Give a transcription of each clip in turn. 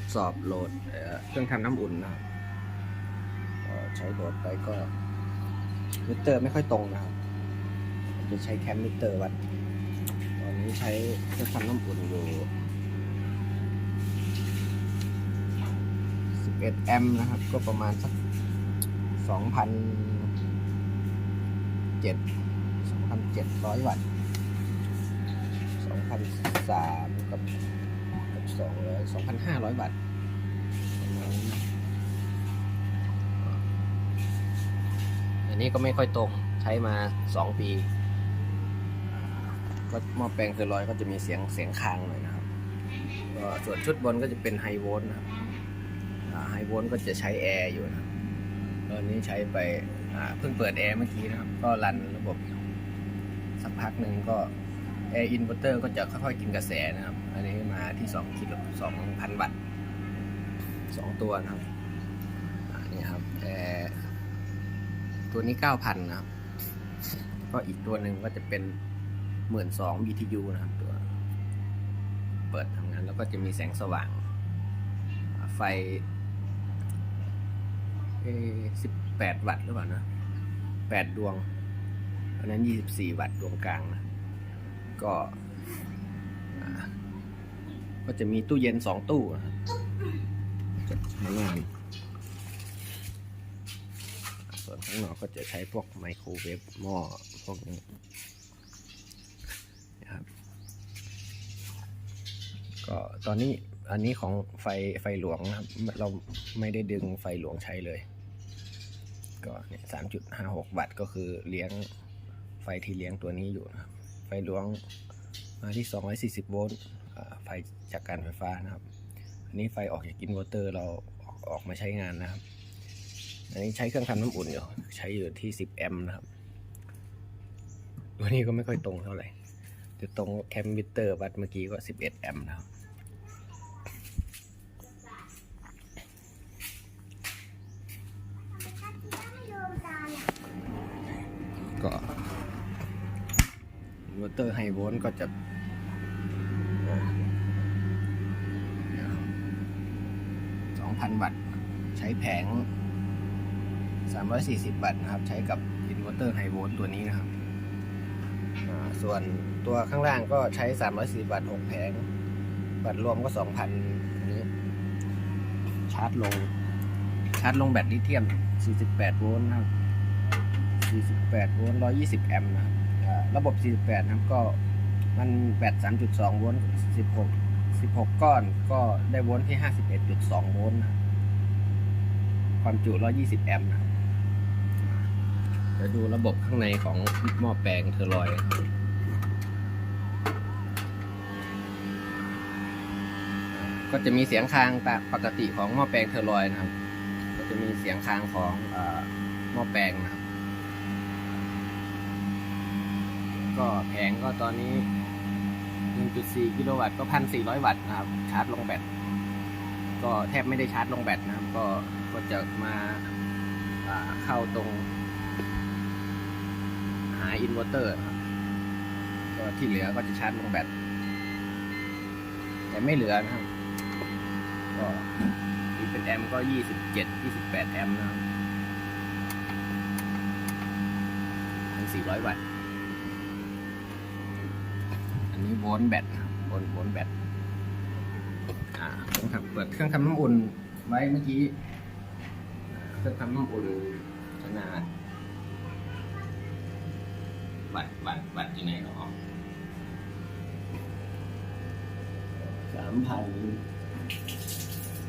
ดสอบโหลดเครื่องทำน้ำอุ่นนะครับใช้โหลดไปก็มิเตอร์ไม่ค่อยตรงนะครับจะใช้แคมมิเตอร์วัดตอนนี้ใช้เครื่องทำน้ำอุ่นอยู่11แอมป์นะครับ ก็ประมาณสัก2,007 2,700 วัตต์2,003กับ กับ200 2,500วัตต์ประมาณนี้นะอันนี้ก็ไม่ค่อยตรงใช้มา2ปี ก็หม้อแปลงเทอร์ลอยก็จะมีเสียงเสียงค้างหน่อยนะครับส่วนชุดบนก็จะเป็นไฮโวลต์นะครับไฮโวลต์ก็จะใช้แอร์อยู่นะครับตอนนี้ใช้ไปเพิ่งเปิดแอร์เมื่อกี้นะครับ ก็รันระบบสักพักหนึ่งก็แอร์อินเวอร์เตอร์ก็จะค่อยๆกินกระแสนะครับ อันนี้ มาที่2กิโล2,000 วัตต์สองตัวนะครับนี่ครับแอร์ตัวนี้ 9,000 นะครับ ก็อีกตัวหนึ่งก็จะเป็นหมื่นสอง BTU นะครับตัว เปิดทำงานแล้วก็จะมีแสงสว่าง ไฟสิบแปดวัตต์หรือเปล่านะแปดดวงอันนั้นยี่สิบสี่วัตต์ดวงกลางนะก็ ก็จะมีตู้เย็นสองตู้นะครับจะใช้งานส่วนข้างนอกก็จะใช้พวกไมโครเวฟหม้อพวกนี้นะครับก็ตอนนี้อันนี้ของไฟไฟหลวงนะครับเราไม่ได้ดึงไฟหลวงใช้เลย ก็เนี่ยสามจุดห้าหกวัตต์ก็คือเลี้ยงไฟที่เลี้ยงตัวนี้อยู่นะครับไฟหลวงมาที่สองร้อยสี่สิบโวลต์ ไฟจากการไฟฟ้านะครับ อันนี้ไฟออกจากอินเวอร์เตอร์เราออกออกมาใช้งานนะครับ อันนี้ใช้เครื่องทำน้ำอุ่นอยู่ ใช้อยู่ที่สิบแอมป์นะครับ ตัวนี้ก็ไม่ค่อยตรงเท่าไหร่ จะตรงแคมมิเตอร์วัดเมื่อกี้ก็ 11 แอมป์นะครับก็วอเตอร์ไฮโวลต์ก็จะ สองพันวัตต์ ใช้แผง 340 วัตต์นะครับ ใช้กับอินเวอร์เตอร์ไฮโวลต์ตัวนี้นะครับ ส่วนตัวข้างล่างก็ใช้ 340 วัตต์ 6 แผง วัตต์รวมก็ 2,000อันนี้ ชาร์จลง ชาร์จลงแบตลิเธียม 48 โวลต์นะครับ48 โวลต์ 120 แอมป์นะครับอ่าระบบ 48 นะครับ ก็มันแบต3.2 โวลต์ 16 16 ก้อนก็ได้โวลต์ที่ 51.2 โวลต์นะความจุ 120 แอมป์นะครับเดี๋ยวดูระบบข้างในของหม้อแปลงเทอร์ลอยก็จะมีเสียงคางตามปกติของหม้อแปลงเทอร์ลอยนะครับ ก็จะมีเสียงคางของหม้อแปลงนะครับ ก็แผงก็ตอนนี้ 1.4 กิโลวัตต์ก็ 1,400 วัตต์นะครับ ชาร์จลงแบต ก็แทบไม่ได้ชาร์จลงแบตนะครับ ก็ก็จะมาเข้าตรง หาอินเวอร์เตอร์ครับก็ที่เหลือก็จะชาร์จลงแบต แต่ไม่เหลือนะครับ ก็มีเป็นแอมป์ก็ 27 28 แอมป์นะครับพันสี่ร้อยวัตต์ อันนี้โวลต์แบตนะครับโวลต์โวลต์แบตอ่าเครื่องทำเปิดเครื่องทำน้ำอุ่นไว้เมื่อกี้อ่าเครื่องทำน้ำอุ่นขนาดวัดวัดวัดยังไงเนาะสามพัน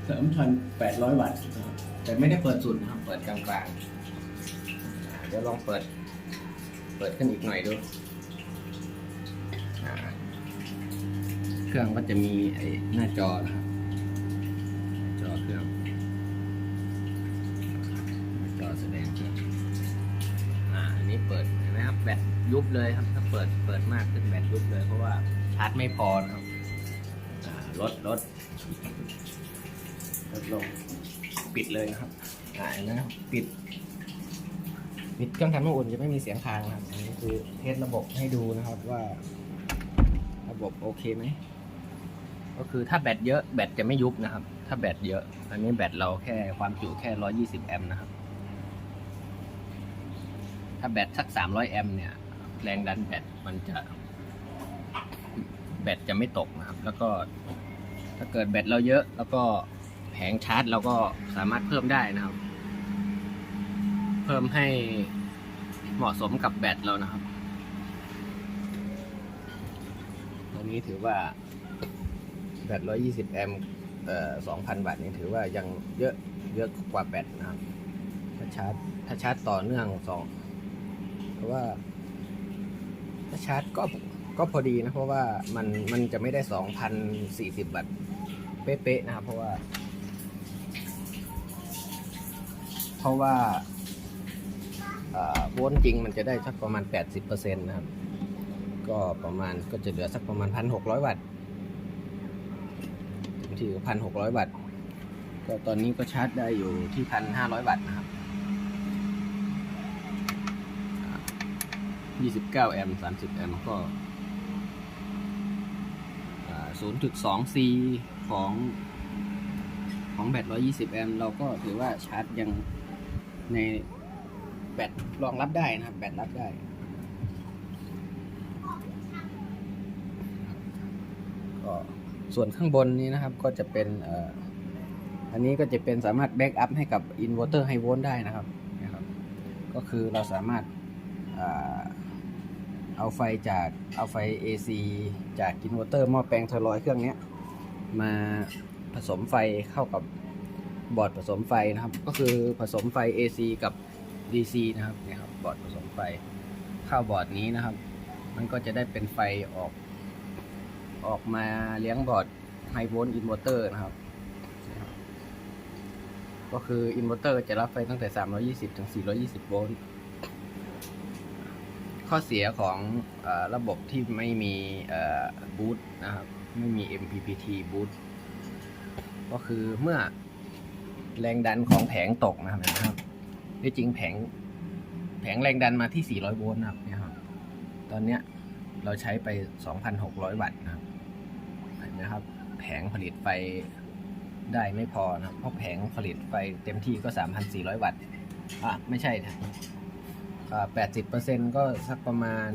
สามพันแปดร้อยวัตต์นะครับแต่ไม่ได้เปิดสุดนะครับ เปิดกลางๆอ่าเดี๋ยวลองเปิด เปิดขึ้นอีกหน่อยดูอ่า เครื่องก็จะมีไอ้หน้าจอนะครับจอเครื่องจอแสดงเครื่องอ่าอันนี้เปิดเห็นไหมครับแบตยุบเลยครับ ถ้าเปิดเปิดมากขึ้นแบตยุบเลยเพราะว่าชาร์จไม่พอนะครับอ่าลดลดลดลงปิดเลยนะครับอ่านไหมครับปิดปิดเครื่องทำน้ำอุ่นจะไม่มีเสียงคางนะครับอันนี้คือเทสระบบให้ดูนะครับว่า ระบบโอเคไหม ก็คือถ้าแบตเยอะแบตจะไม่ยุบนะครับ ถ้าแบตเยอะ อันนี้แบตเราแค่ความจุแค่ 120 แอมป์นะครับ ถ้าแบตสัก 300 แอมป์เนี่ย แรงดันแบตมันจะ แบตจะไม่ตกนะครับ แล้วก็ ถ้าเกิดแบตเราเยอะ แล้วก็แผงชาร์จเราก็สามารถเพิ่มได้นะครับ เพิ่มให้เหมาะสมกับแบตเรานะครับตัวนี้ถือว่า แบต120แอมป์เอ่อ2,000วัตต์นี่ถือว่ายังเยอะเยอะกว่าแบตนะครับถ้าชาร์จถ้าชาร์จต่อเนื่องสองเพราะว่า ถ้าชาร์จก็ก็พอดีนะ เพราะว่ามันมันจะไม่ได้2,040วัตต์เป๊ะๆนะครับ เพราะว่า เพราะว่าโวลต์จริงมันจะได้สักประมาณ 80%นะครับ ก็ประมาณก็จะเหลือสักประมาณ 1,600 วัตต์ เต็มที่1,600วัตต์ก็ตอนนี้ก็ชาร์จได้อยู่ที่1,500วัตต์นะครับ29แอมป์30แอมป์ก็อ่า0.2 C ของของแบต120แอมป์เราก็ถือว่าชาร์จยังในแบตรองรับได้นะครับ แบตรับได้ก็ ส่วนข้างบนนี้นะครับก็จะเป็นอันนี้ก็จะเป็นสามารถแบ็กอัพให้กับอินเวอร์เตอร์ไฮโวลต์ได้นะครับนะครับ ก็คือเราสามารถเอาไฟจากเอาไฟ AC จากอินเวอร์เตอร์หม้อแปลงเทอร์ลอยเครื่องนี้มาผสมไฟเข้ากับบอร์ดผสมไฟนะครับ ก็คือผสมไฟ AC กับ DC นะครับเนี่ยครับบอร์ดผสมไฟเข้าบอร์ดนี้นะครับ มันก็จะได้เป็นไฟออก ออกมาเลี้ยงบอร์ดไฮโวลต์อินเวอร์เตอร์นะครับ ก็คืออินเวอร์เตอร์จะรับไฟตั้งแต่ 320 ถึง 420 โวลต์ ข้อเสียของอระบบที่ไม่มีบูตนะครับ ไม่มี MPPT บูตก็คือเมื่อแรงดันของแผงตกนะครับนะครับที่จริงแผงแผงแรงดันมาที่ 400 โวลต์นะครับเนี่ยครับตอนเนี้ยเราใช้ไป 2,600 วัตต์นะครับ นไหมครับ แผงผลิตไฟได้ไม่พอนะครับเพราะแผงผลิตไฟเต็มที่ก็ 3,400 วัตต์อะไม่ใช่นะอ่า80%ก็สักประมาณ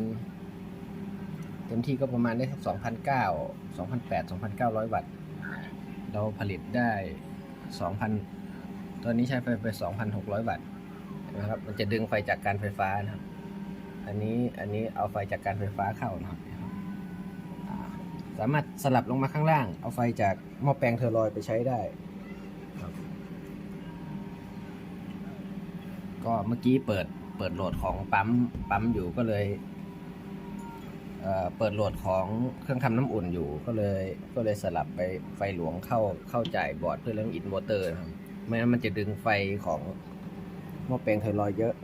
เต็มที่ก็ประมาณได้สัก2,900 2,800 2,900วัตต์ เราผลิตได้2,000ตอนนี้ใช้ไฟไป2,600วัตต์นไหมครับ มันจะดึงไฟจากการไฟฟ้านะครับ อันนี้อันนี้เอาไฟจากการไฟฟ้าเข้านะครับ สามารถสลับลงมาข้างล่าง เอาไฟจากหม้อแปลงเทอร์ลอยไปใช้ได้ครับก็เมื่อกี้เปิดเปิดโหลดของปั๊มปั๊มอยู่ก็เลยเอ่อเปิดโหลดของเครื่องทำน้ำอุ่นอยู่ก็เลยก็เลยสลับไปไฟหลวงเข้าเข้าจ่ายบอร์ดเพื่อเรื่องอินเวอร์เตอร์นะครับไม่งั้นมันจะดึงไฟของหม้อแปลงเทอร์ลอยเยอะ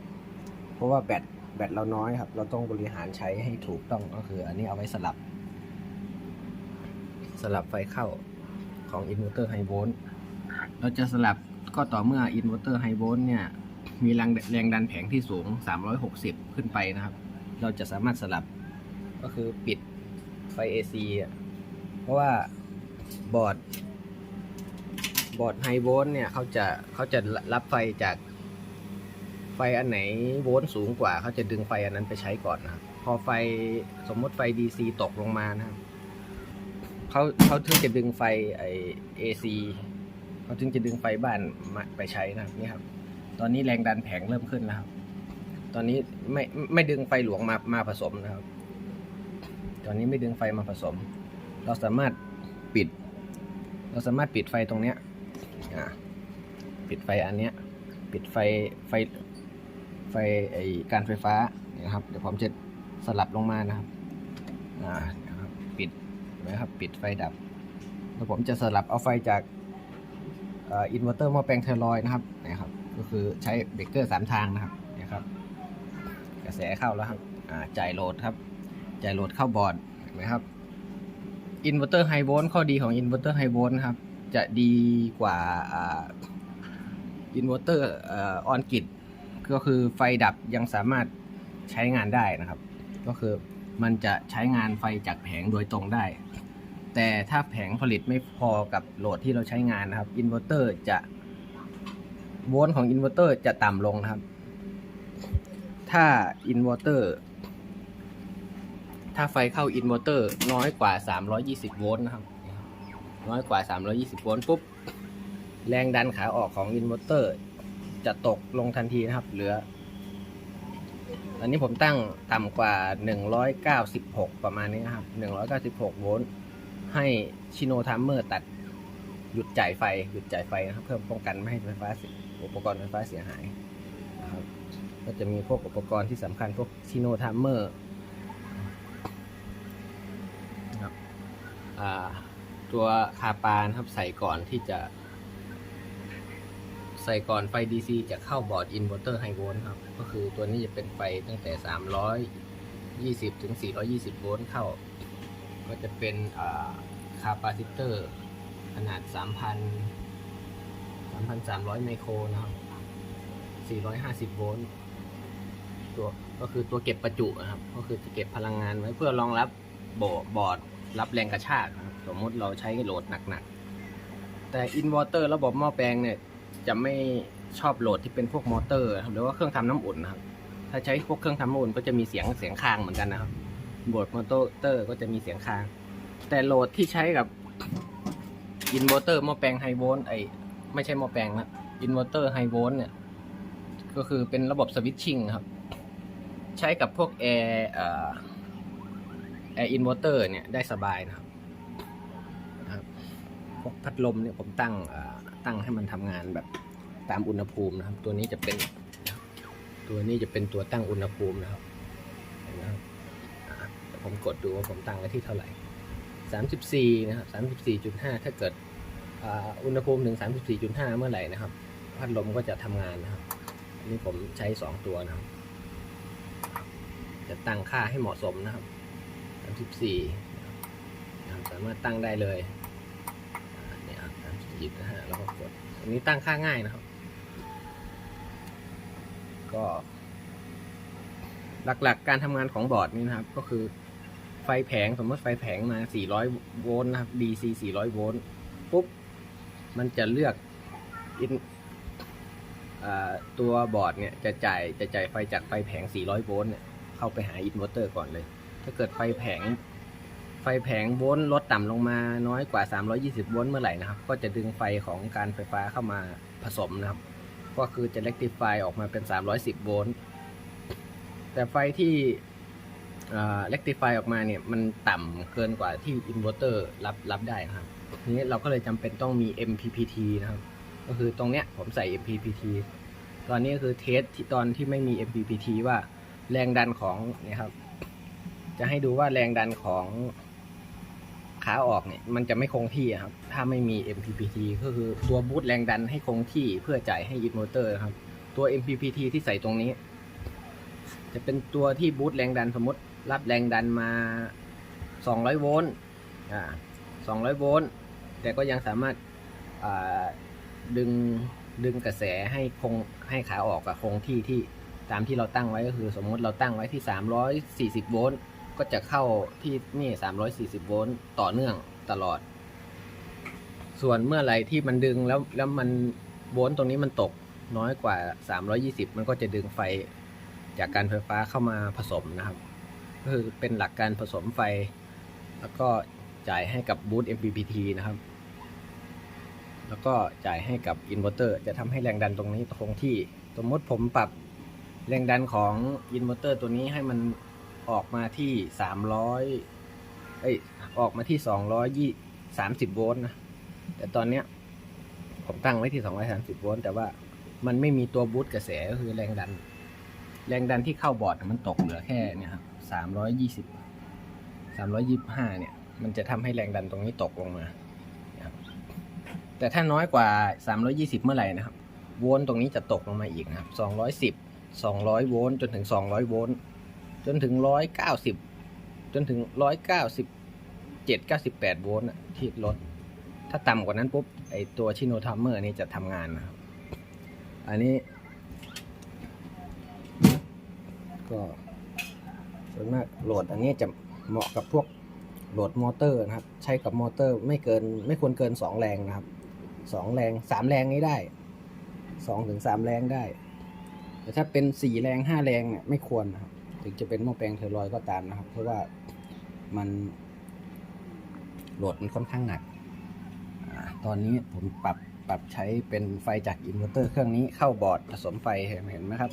เพราะว่าแบตแบตเราน้อยครับ เราต้องบริหารใช้ให้ถูกต้องก็คือ อันนี้เอาไว้สลับ สลับไฟเข้าของอินเวอร์เตอร์ไฮโวลต์เราจะสลับก็ต่อเมื่ออินเวอร์เตอร์ไฮโวลต์เนี่ยมีแรงแรงดันแผงที่สูง 360 ขึ้นไปนะครับ เราจะสามารถสลับก็คือปิดไฟ AC อะเพราะว่าบอร์ด บอร์ดไฮโวลต์เนี่ยเขาจะเขาจะรับไฟจากไฟอันไหนโวลต์สูงกว่าเขาจะดึงไฟอันนั้นไปใช้ก่อนนะพอไฟสมมติไฟ DC ตกลงมานะครับ เขาเขาถึงจะดึงไฟไอ AC เขาถึงจะดึงไฟบ้านมาไปใช้นะครับนี่ครับ ตอนนี้แรงดันแผงเริ่มขึ้นแล้วครับ ตอนนี้ไม่ไม่ดึงไฟหลวงมามาผสมนะครับ ตอนนี้ไม่ดึงไฟมาผสม เราสามารถปิด เราสามารถปิดไฟตรงเนี้ยปิดไฟอันเนี้ย ปิดไฟไฟไฟไอการไฟฟ้านะครับ เดี๋ยวผมจะสลับลงมานะครับ อ่า ดนะครับปิดไฟดับ แล้วผมจะสลับเอาไฟจากอินเวอร์เตอร์หม้อแปลงเทอร์ลอยนะครับนะครับก็คือใช้เบรกเกอร์สามทางนะครับนี่ยครับ กระแสเข้าแล้วครับจ่ายโหลดครับจ่ายโหลดเข้าบอร์ดเห็นไหมครับอินเวอร์เตอร์ไฮโวลต์ข้อดีของอินเวอร์เตอร์ไฮโวลต์นะครับจะดีกว่าอ่าอินเวอร์เตอร์ออนกิดก็คือไฟดับยังสามารถใช้งานได้นะครับ ก็คือ มันจะใช้งานไฟจากแผงโดยตรงได้ แต่ถ้าแผงผลิตไม่พอกับโหลดที่เราใช้งานนะครับอินเวอร์เตอร์จะโวลต์ของอินเวอร์เตอร์จะต่ำลงนะครับ ถ้าอินเวอร์เตอร์ถ้าไฟเข้าอินเวอร์เตอร์น้อยกว่า 320 โวลต์นะครับ น้อยกว่า 320 โวลต์ปุ๊บ แรงดันขาออกของอินเวอร์เตอร์จะตกลงทันทีนะครับ เหลือ อันนี้ผมตั้งต่ำกว่า 196 ประมาณนี้นะครับ 196 โวลต์ให้ชิโนทัมเมอร์ตัดหยุดจ่ายไฟ หยุดจ่ายไฟนะครับ เพื่อป้องกันไม่ให้ไฟฟ้าอุปกรณ์ไฟฟ้าเสียหายนะครับก็จะมีพวกอุปกรณ์ที่สำคัญพวกชิโนทัมเมอร์นะครับตัวคาปานครับใส่ก่อนที่จะ ส่ก่อนไฟ DC จะเข้าบอร์ดอินเวอร์เตอร์ไฮโวลต์ครับ ก็คือตัวนี้จะเป็นไฟตั้งแต่ 320 ถึง 420 โวลต์เข้า ก็จะเป็นคาปาซิเตอร์ขนาด 3,000 3,300 ไมโครนะครับ 450 โวลต์ตัวก็คือตัวเก็บประจุนะครับ ก็คือจะเก็บพลังงานไว้เพื่อรองรับโบบอร์ดรับแรงกระชากนะครับสมมติเราใช้โหลดหนักๆ แต่อินเวอร์เตอร์ระบบหม้อแปลงเนี่ย จะไม่ชอบโหลดที่เป็นพวกมอเตอร์ครับหรือว่าเครื่องทำน้ำอุ่นนะครับ ถ้าใช้พวกเครื่องทำน้ำอุ่นก็จะมีเสียงเสียงคางเหมือนกันนะครับโหลดมอเตอร์ก็จะมีเสียงคาง แต่โหลดที่ใช้กับอินเวอร์เตอร์หม้อแปลงไฮโวลต์ไอไม่ใช่หม้อแปลงนะอินเวอร์เตอร์ไฮโวลต์เนี่ยก็คือเป็นระบบสวิตชิ่งครับ ใช้กับพวกแอร์แอร์อินเวอร์เตอร์เนี่ยได้สบายนะครับ พวกพัดลมเนี่ยผมตั้งตั้งให้มันทำงานแบบตามอุณหภูมินะครับ ตัวนี้จะเป็น ตัวนี้จะเป็นตัวตั้งอุณหภูมินะครับเห็นะครับผมกดดูว่าผมตั้งไว้ที่เท่าไหร่ 34 นะครับ 34.5 ถ้าเกิดอุณหภูมิถึง 34.5 เมื่อไหร่นะครับ พัดลมก็จะทำงานนะครับ อันนี้ผมใช้ 2 ตัวนะครับ จะตั้งค่าให้เหมาะสมนะครับ 34นะครับสามารถตั้งได้เลย ครับ30นะฮะแล้วก็กดอันนี้ตั้งค่าง่ายนะครับ ก็หลักๆการทำงานของบอร์ดนี่นะครับ ก็คือไฟแผงสมมติไฟแผงมา 400 โวลต์นะครับ DC 400 โวลต์ปุ๊บ มันจะเลือกอตัวบอร์ดเนี่ยจะจ่ายจะจ่ายไฟจากไฟแผง 400 โวลต์เนี่ยเข้าไปหาอินเวอร์เตอร์ก่อนเลย ถ้าเกิดไฟแผง ไฟแผงโวลต์ลดต่ำลงมาน้อยกว่า 320 โวลต์เมื่อไหร่นะครับ ก็จะดึงไฟของการไฟฟ้าเข้ามาผสมนะครับ ก็คือจะ rectify ออกมาเป็น 310 โวลต์ แต่ไฟที่อ่า rectify ออกมาเนี่ยมันต่ำเกินกว่าที่อินเวอร์เตอร์รับรับได้นะครับ ทีนี้เราก็เลยจำเป็นต้องมี MPPT นะครับ ก็คือตรงเนี้ยผมใส่ MPPT ตอนนี้ก็คือเทสที่ตอนที่ไม่มี MPPT ว่าแรงดันของเนี่ยครับ จะให้ดูว่าแรงดันของ ขาออกเนี่ยมันจะไม่คงที่ครับ ถ้าไม่มี MPPT ก็คือตัวบูตแรงดันให้คงที่เพื่อจ่ายให้อินเวอเตอร์ครับ ตัว MPPT ที่ใส่ตรงนี้ จะเป็นตัวที่บูตแรงดันสมมติรับแรงดันมา 200 โวลต์อ่า200 โวลต์แต่ก็ยังสามารถอ่าดึงดึงกระแสให้คงให้ขาออกกับคงที่ที่ตามที่เราตั้งไว้ก็คือ สมมติเราตั้งไว้ที่ 340 โวลต์ ก็จะเข้าที่นี่ 340 โวลต์ต่อเนื่องตลอด ส่วนเมื่อไหร่ที่มันดึงแล้วแล้วมันโวลต์ตรงนี้มันตกน้อยกว่า 320 มันก็จะดึงไฟจากการไฟฟ้าเข้ามาผสมนะครับ ก็คือเป็นหลักการผสมไฟ แล้วก็จ่ายให้กับบูต MPPT นะครับ แล้วก็จ่ายให้กับอินเวอร์เตอร์จะทำให้แรงดันตรงนี้คงที่ สมมติผมปรับแรงดันของอินเวอร์เตอร์ตัวนี้ให้มัน ออกมาที่300เอ้ยออกมาที่230โวลต์นะแต่ตอนเนี้ยผมตั้งไว้ที่230โวลต์แต่ว่ามันไม่มีตัวบูตกระแสก็คือแรงดัน แรงดันที่เข้าบอร์ดมันตกเหลือแค่เนี่ยครับ320 325เนี่ย มันจะทำให้แรงดันตรงนี้ตกลงมาแต่ถ้าน้อยกว่า 320 เมื่อไหร่นะครับ โวลต์ตรงนี้จะตกลงมาอีกนะครับ210 200 โวลต์จนถึง 200 โวลต์ จนถึง190จนถึง197 98โวลต์ที่ลด ถ้าต่ำกว่านั้นปุ๊บไอตัวชิโนทัมเมอร์นี่จะทำงานนะครับ อันนี้ ก็ส่วนมากโหลดอันนี้จะเหมาะกับพวกโหลดมอเตอร์นะครับ ใช้กับมอเตอร์ไม่เกิน ไม่ควรเกินสองแรงนะครับสองแรงสามแรงนี้ได้สองถึงสามแรงได้ แต่ถ้าเป็นสี่แรงห้าแรงเนี่ยไม่ควรนะครับ ถึงจะเป็นหม้อแปลงเทอร์ลอยก็ตามนะครับ เพราะว่ามันโหลดมันค่อนข้างหนักอตอนนี้ผมปรับปรับใช้เป็นไฟจากอินเวอร์เตอร์เครื่องนี้เข้าบอร์ดผสมไฟเห็นไหมครับ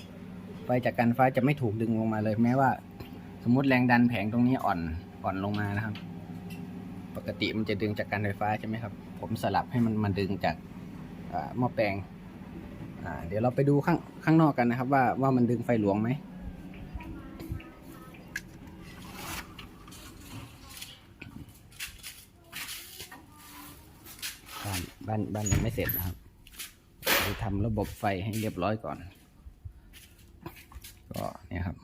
ไฟจากการไฟฟ้าจะไม่ถูกดึงลงมาเลยแม้ว่า สมมติแรงดันแผงตรงนี้อ่อนอ่อนลงมานะครับ ปกติมันจะดึงจากการไฟฟ้าใช่ไหมครับ ผมสลับให้มันมาดึงจากอ่าหม้อแปลงเดี๋ยวเราไปดูข้างข้างนอกกันนะครับ ว่าว่ามันดึงไฟหลวงไหม บ้านบ้านยังไม่เสร็จนะครับไปทำระบบไฟให้เรียบร้อยก่อน ก็เนี่ยครับ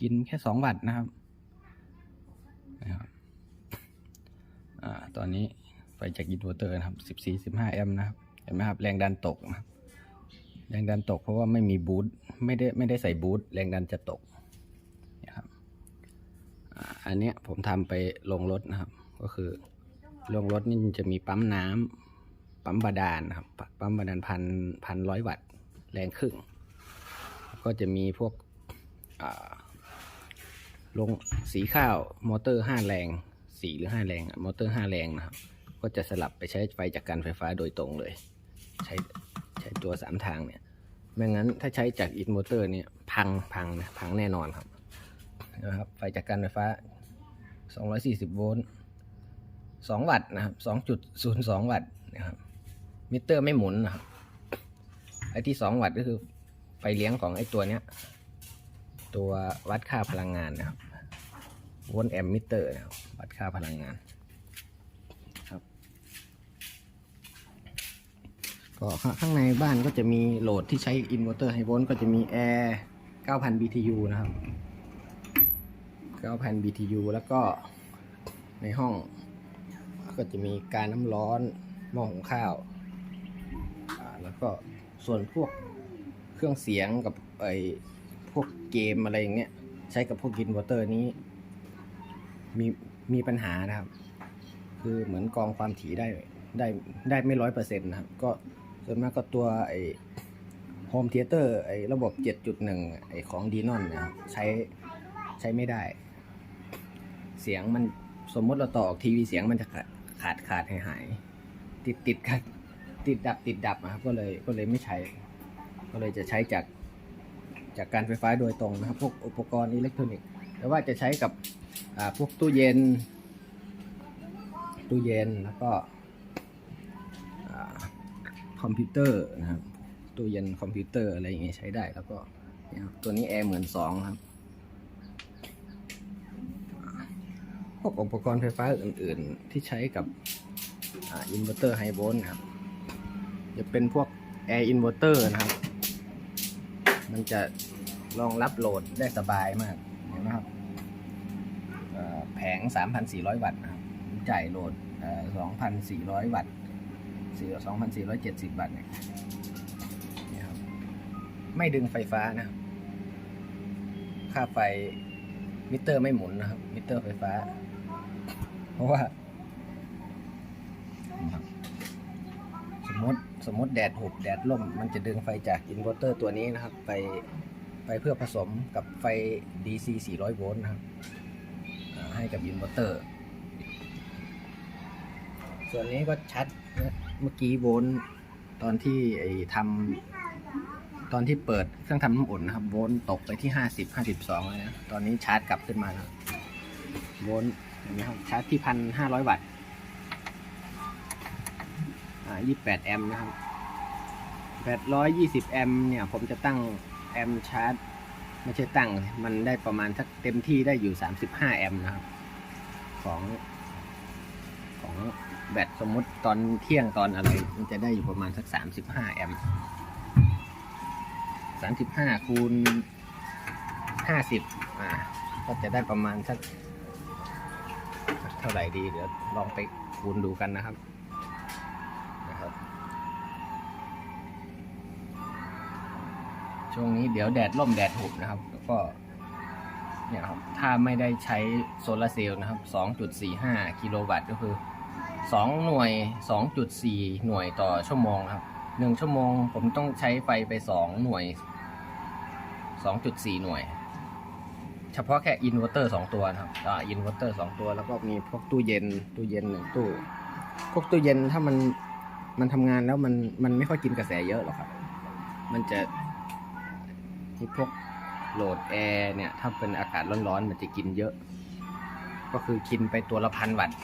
กินแค่สองวัตต์นะครับนะครับอ่าตอนนี้ไฟจากอินเวอร์เตอร์นะครับสิบสี่สิบห้าแอมป์นะครับเห็นไหมครับแรงดันตกนะครับแรงดันตกเพราะว่าไม่มีบูทไม่ได้ไม่ได้ใส่บูทแรงดันจะตกนี่ยครับอ่าอันเนี้ยผมทำไปลงรถนะครับ ก็คือลงรถนี่จะมีปั๊มน้ำ ปั๊มบาดาลนครับปั๊มบาดาลพันพันร้อยวัตต์แรงครึ่ง ก็จะมีพวกลงสีข้าวมอเตอร์ห้าแรงสี่หรือห้าแรงมอเตอร์ห้าแรงนะครับก็จะสลับไปใช้ไฟจากการไฟฟ้าโดยตรงเลย ใช้ใช้ตัวสามทางเนี่ยไม่งั้นถ้าใช้จากอินเวอร์เตอร์เนี่ยพังพังนะพังแน่นอนครับนะครับไฟจากการไฟฟ้า 240 โวลต์ 2 วัตต์นะครับ 2.02 วัตต์นะครับ มิเตอร์ไม่หมุนนะครับไอ้ที่2วัตต์ก็คือไฟเลี้ยงของไอ้ตัวเนี้ย ตัววัดค่าพลังงานนะครับโวลแอมมิเตอร์นะครับวัดค่าพลังงานครับ ก็ข้างในบ้านก็จะมีโหลดที่ใช้อินเวอร์เตอร์ไฮโวลต์ก็จะมีแอร์9,000 BTU นะครับ 9,000 BTU แล้วก็ในห้อง ก็จะมีการน้ำร้อนหม้อหุงข้าว แล้วก็ส่วนพวกเครื่องเสียงกับไอ้พวกเกมอะไรอย่างเงี้ยใช้กับพวกอินเวอร์เตอร์นี้ มีมีปัญหานะครับ คือเหมือนกองความถี่ได้ได้ได้ไม่ร้อยเปอร์เซ็นต์นะครับ ก็ส่วนมากก็ตัวไอ้โฮมเทเตอร์ไอ้ระบบ 7.1 ไอ้ของดีนอนนะครับใช้ใช้ไม่ได้ เสียงมันสมมติเราต่อออกทีวีเสียงมันจะขาดขาดขาดหายหายติดติดกัน ติดดับติดดับนะครับก็เลยก็เลยไม่ใช้ ก็เลยจะใช้จากจากการไฟฟ้าโดยตรงนะครับ พวกอุปกรณ์อิเล็กทรอนิกส์แต่ว่าจะใช้กับพวกตู้เย็น ตู้เย็นแล้วก็คอมพิวเตอร์นะครับตู้เย็นคอมพิวเตอร์อะไรอย่างเงี้ยใช้ได้แล้วก็เนี่ยครับตัวนี้แอร์เหมือนสองครับพวกอุปกรณ์ไฟฟ้าอื่น ๆ ที่ใช้กับอินเวอร์เตอร์ไฮโวลต์นะครับ จะเป็นพวกแอร์อินเวอร์เตอร์นะครับ มันจะรองรับโหลดได้สบายมาก เห็นไหมครับแผง 3,400 วัตต์นะครับจ่ายโหลด 2,400 วัตต์2,470 วัตต์เนี่ยนะครับไม่ดึงไฟฟ้านะ ค่าไฟมิเตอร์ไม่หมุนนะครับ มิเตอร์ไฟฟ้า เพราะว่า สมมติ สมมติแดดหุบแดดล่ม มันจะดึงไฟจากอินเวอร์เตอร์ตัวนี้นะครับ ไปไปเพื่อผสมกับไฟ DC 400 โวลต์นะครับให้กับอินเวอร์เตอร์ ส่วนนี้ก็ชัดเมื่อกี้โวลต์ตอนที่ไอ้ทำตอนที่เปิดเครื่องทำน้ำอุ่นนะครับ โวลต์ตกไปที่ 50 52แล้วนะ ตอนนี้ชาร์จกลับขึ้นมาแล้วโวลต์เห็นไหมครับชาร์จที่พันห้าร้อยวัตต์ 28 แอมป์นะครับ820 แอมป์เนี่ย ผมจะตั้งแอมป์ชาร์จ ไม่ใช่ตั้ง มันได้ประมาณสักเต็มที่ได้อยู่ 35 แอมป์นะครับ ของ ของแบตสมมุติตอนเที่ยงตอนอะไร มันจะได้อยู่ประมาณสัก 35 แอมป์สามสิบห้าคูณห้าสิบอ่า ก็จะได้ประมาณสัก เท่าไหร่ดี เดี๋ยวลองไปคูณดูกันนะครับ ช่วงนี้เดี๋ยวแดดล่มแดดหุบนะครับ แล้วก็เนี่ยครับถ้าไม่ได้ใช้โซลาร์เซลล์นะครับ 2.45 กิโลวัตต์ก็คือ 2 หน่วย 2.4 หน่วยต่อชั่วโมงครับ 1 ชั่วโมงผมต้องใช้ไฟไป 2 หน่วย 2.4 หน่วย เฉพาะแค่อินเวอร์เตอร์ 2 ตัวนะครับ อ่า อินเวอร์เตอร์ 2 ตัว แล้วก็มีพวกตู้เย็น ตู้เย็นหนึ่งตู้ พวกตู้เย็นถ้ามัน มันทำงานแล้วมัน มันไม่ค่อยกินกระแสเยอะหรอกครับ มันจะ ที่พวกโหลดแอร์เนี่ย ถ้าเป็นอากาศร้อนๆ มันจะกินเยอะ ก็คือกินไปตัวละพันวัตต์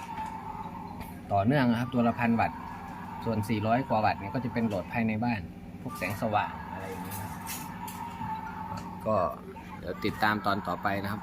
ต่อเนื่องนะครับ ตัวละพันวัตต์ ส่วน 400 กว่าวัตต์เนี่ยก็จะเป็นโหลดภายในบ้าน พวกแสงสว่างอะไรอย่างนี้นะครับก็เดี๋ยวติดตามตอนต่อไปนะครับ